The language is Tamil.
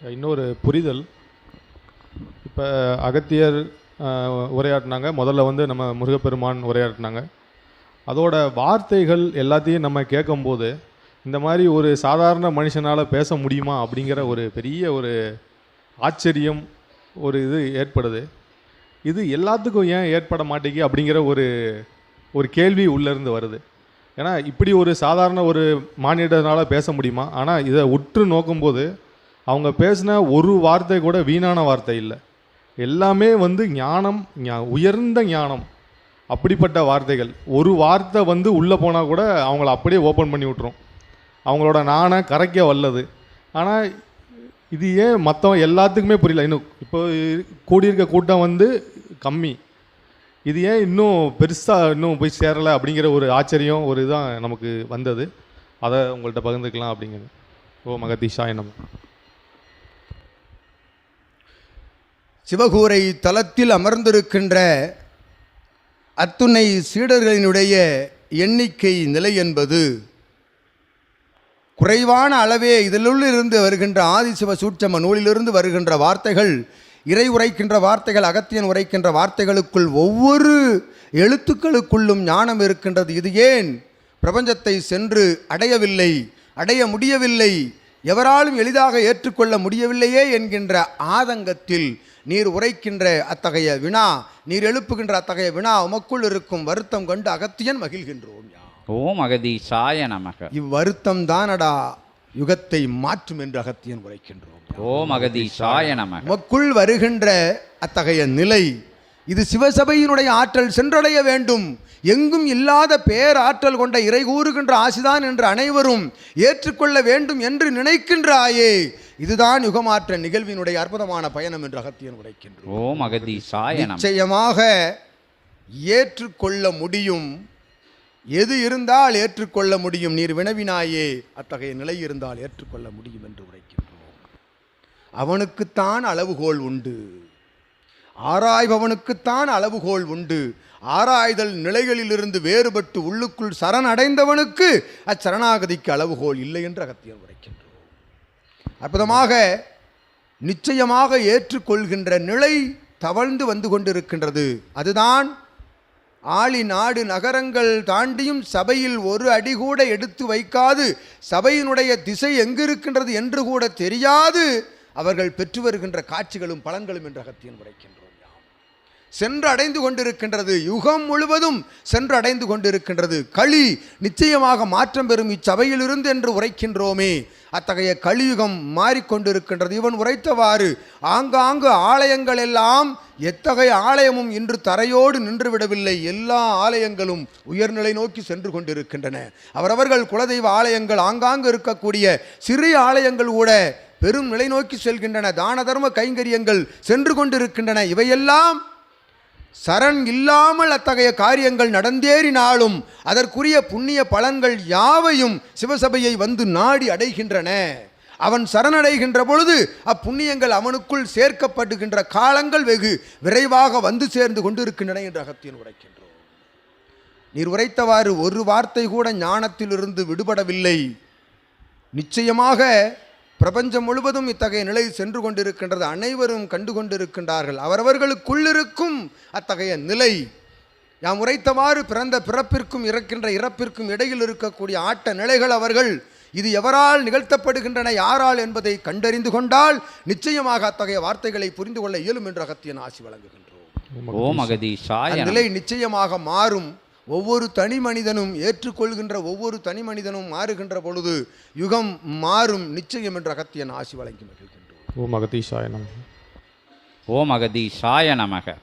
இன்னொரு புரிதல். இப்போ அகத்தியர் உரையாட்டினாங்க முதல்ல வந்து நம்ம முருகப்பெருமான் உரையாட்டினாங்க அதோட வார்த்தைகள் எல்லாத்தையும் நம்ம கேட்கும்போது இந்த மாதிரி ஒரு சாதாரண மனுஷனால் பேச முடியுமா அப்படிங்கிற ஒரு பெரிய ஒரு ஆச்சரியம் ஒரு இது ஏற்படுது. இது எல்லாத்துக்கும் ஏன் ஏற்பட மாட்டேங்கி அப்படிங்கிற ஒரு ஒரு கேள்வி உள்ளேருந்து வருது. ஏன்னா இப்படி ஒரு சாதாரண ஒரு மானிடனால் பேச முடியுமா? ஆனால் இதை உற்று நோக்கும்போது அவங்க பேசின ஒரு வார்த்தை கூட வீணான வார்த்தை இல்லை. எல்லாமே வந்து ஞானம் உயர்ந்த ஞானம். அப்படிப்பட்ட வார்த்தைகள். ஒரு வார்த்தை வந்து உள்ளே போனால் கூட அவங்கள அப்படியே ஓப்பன் பண்ணி விட்டுரும். அவங்களோட நாணை கரைக்க வல்லது. ஆனால் இது ஏன் மற்றவங்க எல்லாத்துக்குமே புரியல. இன்னும் இப்போ கூடியிருக்க கூட்டம் வந்து கம்மி. இது ஏன் இன்னும் பெருசாக இன்னும் போய் சேரலை அப்படிங்கிற ஒரு ஆச்சரியம் ஒரு இதான் நமக்கு வந்தது. அதை உங்கள்கிட்ட பகிர்ந்துக்கலாம் அப்படிங்கிறது. ஓ மகதீஷா நம்ம சிவகூரை தலத்தில் அமர்ந்திருக்கின்ற அத்துணை சீடர்களினுடைய எண்ணிக்கை நிலை என்பது குறைவான அளவே இதிலுள்ளிருந்து வருகின்ற ஆதிசிவ சூட்சம நூலிலிருந்து வருகின்ற வார்த்தைகள் இறை உரைக்கின்ற வார்த்தைகள் அகத்தியன் உரைக்கின்ற வார்த்தைகளுக்குள் ஒவ்வொரு எழுத்துக்களுக்குள்ளும் ஞானம் இருக்கின்றது. இது ஏன்? பிரபஞ்சத்தை சென்று அடையவில்லை அடைய முடியவில்லை. எவராலும் எளிதாக ஏற்றுக்கொள்ள முடியவில்லையே என்கின்ற ஆதங்கத்தில் நீர் உரைக்கின்ற அத்தகைய வினா நீர் எழுப்புகின்ற அத்தகைய வினா உமக்குள் இருக்கும் வருத்தம் கண்டு அகத்தியன் மகிழ்கின்றோம் ஓம் அகதீஷாய நமக. இவ்வருத்தம் தானடா யுகத்தை மாற்றும் என்று அகத்தியன் உரைக்கின்றோம் ஓம் அகதீஷாய நமக. உமக்குள் வருகின்ற அத்தகைய நிலை இது சிவசபையினுடைய ஆற்றல் சென்றடைய வேண்டும். எங்கும் இல்லாத பேராற்றல் கொண்ட இறை கூறுகின்ற ஆசிதான் என்று அனைவரும் ஏற்றுக்கொள்ள வேண்டும் என்று நினைக்கின்றாயே. இதுதான் யுகமாற்ற நிகழ்வினுடைய அற்புதமான பயணம் என்று அகத்தியன் உரைக்கின்றோம் ஓம் நிச்சயமாக ஏற்றுக்கொள்ள முடியும். எது இருந்தால் ஏற்றுக்கொள்ள முடியும். நீர் வினவினாயே அத்தகைய நிலை இருந்தால் ஏற்றுக்கொள்ள முடியும் என்று உரைக்கின்றோம். அவனுக்குத்தான் அளவுகோல் உண்டு. ஆராய்பவனுக்குத்தான் அளவுகோல் உண்டு. ஆராய்தல் நிலைகளிலிருந்து வேறுபட்டு உள்ளுக்குள் சரணடைந்தவனுக்கு அச்சரணாகதிக்கு அளவுகோல் இல்லை என்று அகத்தியர் உரைக்கின்றோம். அற்புதமாக நிச்சயமாக ஏற்றுக்கொள்கின்ற நிலை தவழ்ந்து வந்து கொண்டிருக்கின்றது. அதுதான் ஆளி நாடு நகரங்கள் தாண்டியும் சபையில் ஒரு அடி கூட எடுத்து வைக்காது. சபையினுடைய திசை எங்கிருக்கின்றது என்று கூட தெரியாது. அவர்கள் பெற்று வருகின்ற காட்சிகளும் பலன்களும் என்று அகத்தியன் உரைக்கின்றோம். சென்று அடைந்து கொண்டிருக்கின்றது. யுகம் முழுவதும் சென்று அடைந்து கொண்டிருக்கின்றது. களி நிச்சயமாக மாற்றம் பெறும் இச்சபையிலிருந்து என்று உரைக்கின்றோமே. அத்தகைய கலியுகம் மாறிக்கொண்டிருக்கின்றது. இவன் உரைத்தவாறு ஆங்காங்கு ஆலயங்கள் எல்லாம் எத்தகைய ஆலயமும் இன்று தரையோடு நின்றுவிடவில்லை. எல்லா ஆலயங்களும் உயர்நிலை நோக்கி சென்று கொண்டிருக்கின்றன. அவரவர்கள் குலதெய்வ ஆலயங்கள் ஆங்காங்கு இருக்கக்கூடிய சிறிய ஆலயங்கள் கூட பெரும் நிலை நோக்கி செல்கின்றன. தான தர்ம கைங்கரியங்கள் சென்று கொண்டிருக்கின்றன. இவையெல்லாம் சரண் இல்லாமல் அத்தகைய காரியங்கள் நடந்தேறினாலும் அதற்குரிய புண்ணிய பலன்கள் யாவையும் சிவசபையை வந்து நாடி அடைகின்றன. அவன் சரணடைகின்ற பொழுது அப்புண்ணியங்கள் அவனுக்குள் சேர்க்கப்படுகின்ற காலங்கள் வெகு விரைவாக வந்து சேர்ந்து கொண்டிருக்கின்றன என்று அகத்தியன் உரைக்கின்றோம் நீர் உரைத்தவாறு ஒரு வார்த்தை கூட ஞானத்திலிருந்து விடுபடவில்லை. நிச்சயமாக பிரபஞ்சம் முழுவதும் இத்தகைய நிலை சென்று கொண்டிருக்கின்றது. அனைவரும் கண்டு கொண்டிருக்கின்றார்கள். அவரவர்களுக்குள்ளிருக்கும் அத்தகைய நிலை. யாம் உரைத்தவாறு பிறந்த பிறப்பிற்கும் இறக்கின்ற இறப்பிற்கும் இடையில் இருக்கக்கூடிய ஆட்ட நிலைகள் அவர்கள் இது எவரால் நிகழ்த்தப்படுகின்றன யாரால் என்பதை கண்டறிந்து கொண்டால் நிச்சயமாக அத்தகைய வார்த்தைகளை புரிந்து கொள்ள இயலும் என்று அகத்தியன் ஆசி வழங்குகின்றோம். அந்நிலை நிச்சயமாக மாறும். ஒவ்வொரு தனி மனிதனும் ஏற்றுக்கொள்கின்ற ஒவ்வொரு தனி மனிதனும் மாறுகின்ற பொழுது யுகம் மாறும் நிச்சயம் என்ற அகத்தியன் ஆசி வழங்கி மகிழ்கின்றோம். ஓ மகதீஷாய நம்ம ஓம் அகதீஷாய நமக.